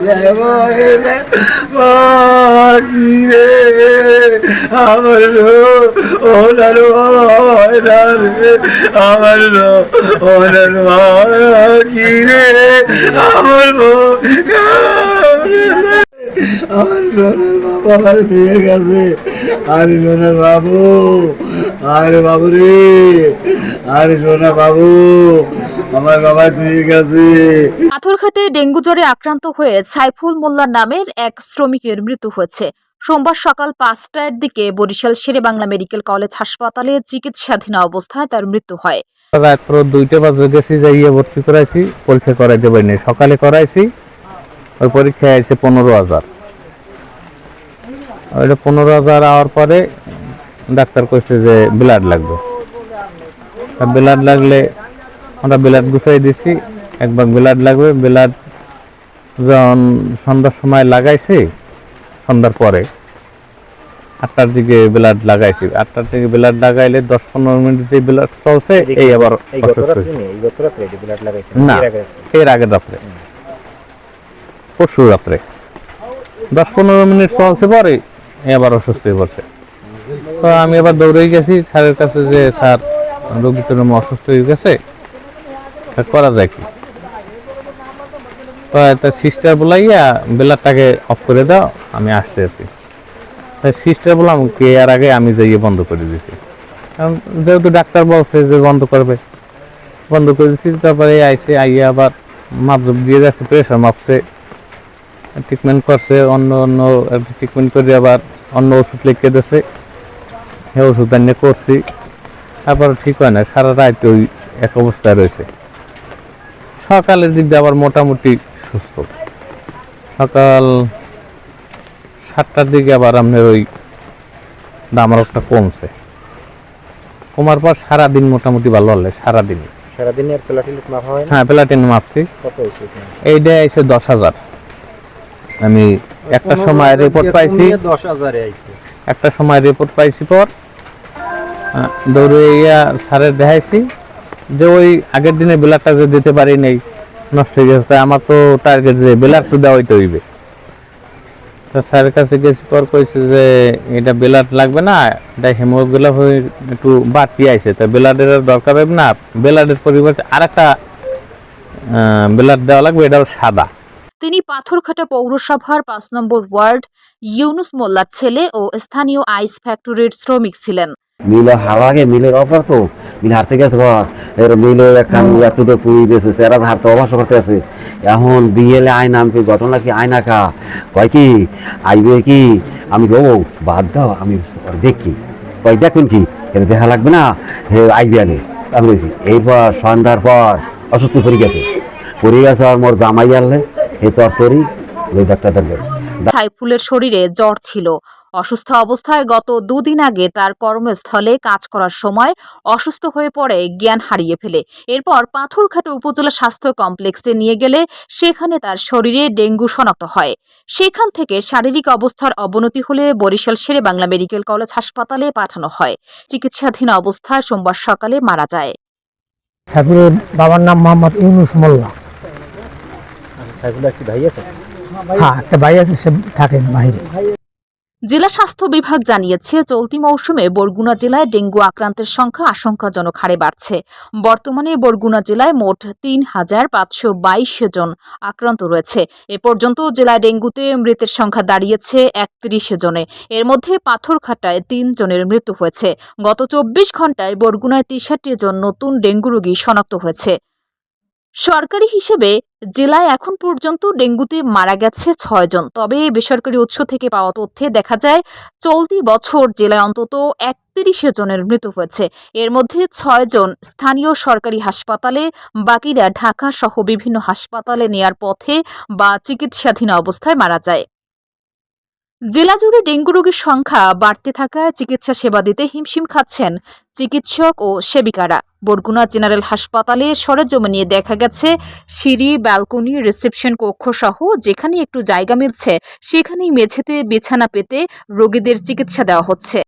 আমার আমার কি রে আমার দিয়ে গেছে আরে সোনার বাবু আরে বাবু রে আরে সোনা বাবু আমার বাবা পাথরঘাটে ডেঙ্গু জ্বরে আক্রান্ত হয়ে সাইফুল মোল্লা নামের এক শ্রমিকের মৃত্যু হয়েছে। সোমবার সকাল পাঁচটার দিকে বরিশাল শেরে বাংলা মেডিকেল কলেজ হাসপাতালে চিকিৎসাধীন অবস্থায় তার মৃত্যু হয়। রাত্র দুইটা বাজে গেছি যাইয়ে ভর্তি করাইছি পরীক্ষা করাইতে পারিনি সকালে করাইছি ওই পরীক্ষায় আছে পনেরো হাজার। ওইটা পনেরো হাজার আওয়ার পরে ডাক্তার কইছে যে ব্লাড লাগবে। ব্লাড লাগলে আমরা ব্লাড গুছাই দিছি। একবার ব্লাড লাগবে। ব্লাড যখন সন্ধ্যার সময় লাগাইছি সন্ধ্যার পরে আটটার দিকে ব্লাড লাগাইছি। আটটার দিকে ব্লাড লাগাইলে দশ পনেরো মিনিটে ব্লাড চলছে এই আবার না এর আগে রাত্রে। পরশু রাত্রে। দশ পনেরো মিনিট চলছে পরে এবার অসুস্থ হয়ে পড়ছে। তো আমি এবার দৌড়েই গেছি স্যারের কাছে যে স্যার রোগী তো অসুস্থ হয়ে গেছে। করা যায় কি? তো একটা সিস্টার বলাইয়া বেলারটাকে অফ করে দাও, আমি আসতে আছি। সিস্টার বললাম কে এর আগে আমি যাইয়ে বন্ধ করে দিছি। কারণ যেহেতু ডাক্তার বলছে যে বন্ধ করবে। বন্ধ করে দিচ্ছি তারপরে আইসে, আইয়ে আবার মাপ দিয়ে যাচ্ছে প্রেশার মাপছে। ট্রিটমেন্ট করছে, অন্য অন্য ট্রিটমেন্ট করে আবার অন্য ওষুধ লিখে দিয়েছে সেই ওষুধ এনে করছি। তারপর ঠিক হয় না, সারা রাত ওই এক অবস্থায় রয়েছে। সকালের দিক দিয়ে আবার মোটামুটি সুস্থ। সকাল সাতটার দিকে আবার আপনার ওই দামারকটা কমছে। কমার পর সারাদিন মোটামুটি ভালো হলে সারাদিন। সারাদিন আর প্লাটিন মাপা হয় হ্যাঁ প্লাটিন মাপছি। কত হয়েছে? এইটা এসে দশ হাজার। আমি একটা সময় রিপোর্ট পাইছি। দশ হাজারে আইছে। একটা সময় রিপোর্ট পাইছি পর দৌড়ে ইয়া স্যারের দেখাইছি। যে ওই আগের দিনে বিলারটা যে দিতে পারি নাই নষ্ট হয়ে গেছে তাই আমার তো টার্গেট যে বিলার তো দেওয়াইতে হইবে। তো স্যারের কাছে গেছি পর কইছে যে এটা বিলাট লাগবে না এটা হেমোগ্লোবিন হয়ে একটু বাড়তি আইছে তা বিলাডের দরকার হবে না বিলাডের পরিবর্তে আরেকটা বিলাট দেওয়া লাগবে এটাও সাদা। তিনি পাথরঘাটা পৌরসভার পাঁচ নম্বর ওয়ার্ড ইউনুস মোল্লার ছেলে ও স্থানীয় আইস ফ্যাক্টরির শ্রমিক ছিলেন। মিলে হাওয়াগে মিলের অফার তো। মিলে হারতে গেছে ঘর। এর মিলে একখান এতটা পুরি দিয়েছে সেরা হারতে অবশ্য করতে আছে। এখন বিয়েলে আইন আমি কই, ঘটনা কি আয়না কা? কয় কি? আইবে কি? আমি ও বাদ দাও আমি দেখি। কয় দেখুন কি? এটা দেখা লাগবে না হে আইবে আগে আমি বলছি এইবার সন্ধ্যার পর অসুস্থ পড়ে গেছে। পড়ে গেছে আর মোর জামাই আনলে এই তর তরি ওই ডাক্তারদের গেছে সাইফুলের শরীরে জ্বর ছিল। অসুস্থ অবস্থায় গত দুদিন আগে তার কর্মস্থলে কাজ করার সময় অসুস্থ হয়ে পড়ে জ্ঞান হারিয়ে ফেলে। এরপর পাথরঘাটা উপজেলা স্বাস্থ্য কমপ্লেক্সে নিয়ে গেলে সেখানে তার শরীরে ডেঙ্গু শনাক্ত হয়। সেখান থেকে শারীরিক অবস্থার অবনতি হলে বরিশাল শেরে বাংলা মেডিকেল কলেজ হাসপাতালে পাঠানো হয়। চিকিৎসাধীন অবস্থায় সোমবার সকালে মারা যায়। সাইফুলের বাবার নাম মোহাম্মদ ইউনুস মোল্লা। সাইফুলের কি ভাই আছে? হ্যাঁ একটা ভাই আছে সে থাকেন বাইরে জেলা স্বাস্থ্য বিভাগ জানিয়েছে, চলতি মৌসুমে বরগুনা জেলায় ডেঙ্গু আক্রান্তের সংখ্যা আশঙ্কাজনক হারে বাড়ছে। বর্তমানে বরগুনা জেলায় মোট তিন হাজার পাঁচশো বাইশ জন আক্রান্ত রয়েছে। এ পর্যন্ত জেলায় ডেঙ্গুতে মৃতের সংখ্যা দাঁড়িয়েছে একত্রিশ জনে। এর মধ্যে পাথরঘাটায় তিন জনের মৃত্যু হয়েছে। গত চব্বিশ ঘন্টায় বরগুনায় তেষট্টি জন নতুন ডেঙ্গু রোগী শনাক্ত হয়েছে। সরকারি হিসেবে জেলায় এখন পর্যন্ত ডেঙ্গুতে মারা গেছে ছয়জন তবে বেসরকারি উৎস থেকে পাওয়া তথ্যে দেখা যায়, চলতি বছর জেলায় অন্তত একত্রিশ জনের মৃত্যু হয়েছে। এর মধ্যে ছয়জন স্থানীয় সরকারি হাসপাতালে, বাকিরা ঢাকা সহ বিভিন্ন হাসপাতালে নেয়ার পথে বা চিকিৎসাধীন অবস্থায় মারা যায়। জেলা জুড়ে ডেঙ্গু রোগীর সংখ্যা বাড়তে থাকা চিকিৎসা সেবা দিতে হিমশিম খাচ্ছেন চিকিৎসক ও সেবিকারা। বরগুনা জেনারেল হাসপাতালে সরেজমিনে দেখা গেছে, সিঁড়ি, ব্যালকনি, রিসেপশন কক্ষ সহ যেখানে একটু জায়গা মিলছে, সেখানেই মেঝেতে বিছানা পেতে রোগীদের চিকিৎসা দেওয়া হচ্ছে।